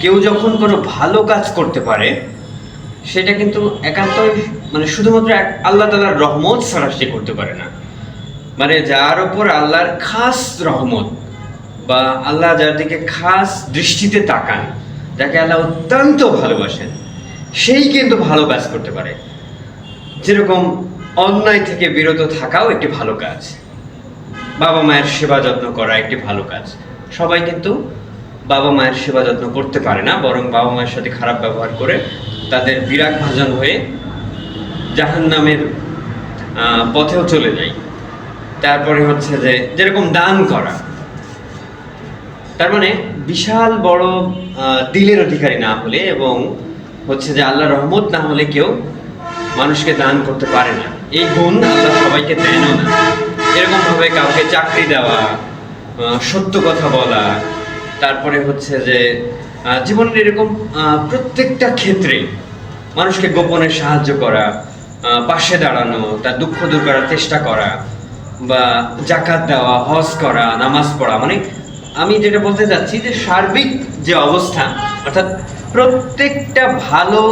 কেউ যখন কোনো ভালো কাজ করতে পারে, সেটা কিন্তু একান্তই মানে শুধুমাত্র এক, আল্লাহ তালার রহমত ছাড়া সে করতে পারে না। মানে যার ওপর আল্লাহর খাস রহমত বা আল্লাহ যার দিকে খাস দৃষ্টিতে তাকান, যাকে আল্লাহ অত্যন্ত ভালোবাসেন, সেই কিন্তু ভালো কাজ করতে পারে। যেরকম অন্যায় থেকে বিরত থাকাও একটি ভালো কাজ। বাবা মায়ের সেবা যত্ন করা একটি ভালো কাজ। সবাই কিন্তু বাবা মায়ের সেবা যত্ন করতে পারে না, বরং বাবা মায়ের সাথে খারাপ ব্যবহার করে তাদের বিরাগ ভাজন হয়ে জাহান নামের পথেও চলে যায়। তারপরে হচ্ছে যে যেরকম দান করা, তার মানে বিশাল বড় দিলের অধিকারী না হলে এবং হচ্ছে যে আল্লাহ রহমত না হলে কেউ মানুষকে দান করতে পারে না। এই গুণ আল্লাহ সবাইকে দেনও না। এরকমভাবে কাউকে চাকরি দেওয়া সত্য কথা বলা তারপরে হচ্ছে যে জীবনের এরকম প্রত্যেকটা ক্ষেত্রে মানুষকে গোপনে সাহায্য করা পাশে দাঁড়ানো, তার দুঃখ দূর করার চেষ্টা করা, বা জাকাত দেওয়া, হজ করা, নামাজ পড়া মানে আমি যেটা বলতে চাচ্ছি যে সার্বিক যে অবস্থা, অর্থাৎ প্রত্যেকটা ভালো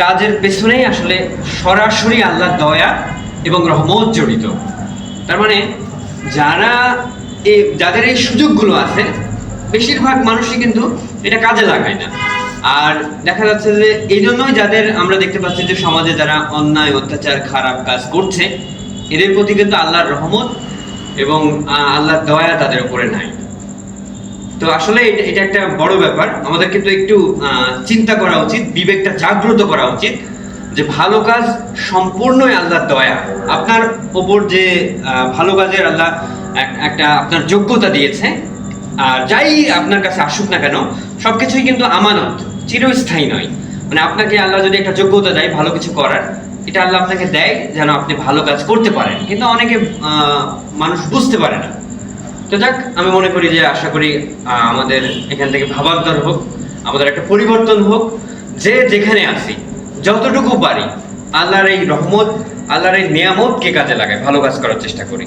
কাজের পেছনেই আসলে সরাসরি আল্লাহ দয়া এবং রহমত জড়িত। তার মানে যারা এই যাদের এই সুযোগগুলো আছে, বেশিরভাগ মানুষই কিন্তু এটা কাজে লাগায় না। আর দেখা যাচ্ছে যে এই জন্যই যাদের আমরা দেখতে পাচ্ছি যে সমাজে যারা অন্যায়, অত্যাচার, খারাপ কাজ করছে, এদের প্রতি কিন্তু আল্লাহর রহমত এবং আল্লাহর দয়া তাদের উপরে নাই। তো আসলে এটা একটা বড় ব্যাপার। আমাদের কিন্তু একটু চিন্তা করা উচিত, বিবেকটা জাগ্রত করা উচিত যে ভালো কাজ সম্পূর্ণই আল্লাহর দয়া। আপনার ওপর যে ভালো কাজের আল্লাহ একটা আপনার যোগ্যতা দিয়েছে। আর যাই আপনার কাছে আসুক না কেন, সবকিছুই কিন্তু আমানত, চিরস্থায়ী নয়। মানে আপনাকে আল্লাহ যদি একটা যোগ্যতা দেয়, ভালো কিছু করার, এটা আল্লাহ আপনাকে দেয় যেন আপনি ভালো কাজ করতে পারেন। কিন্তু অনেকে মানুষ বুঝতে পারে না। তো যাক, আমি মনে করি যে আশা করি আমাদের এখান থেকে ভাবান্তর হোক, আমাদের একটা পরিবর্তন হোক। যে যেখানে আছি, যতটুকু পারি, আল্লাহর এই রহমত, আল্লাহর এই নিয়ামতকে কাজে লাগায়, ভালো কাজ করার চেষ্টা করি।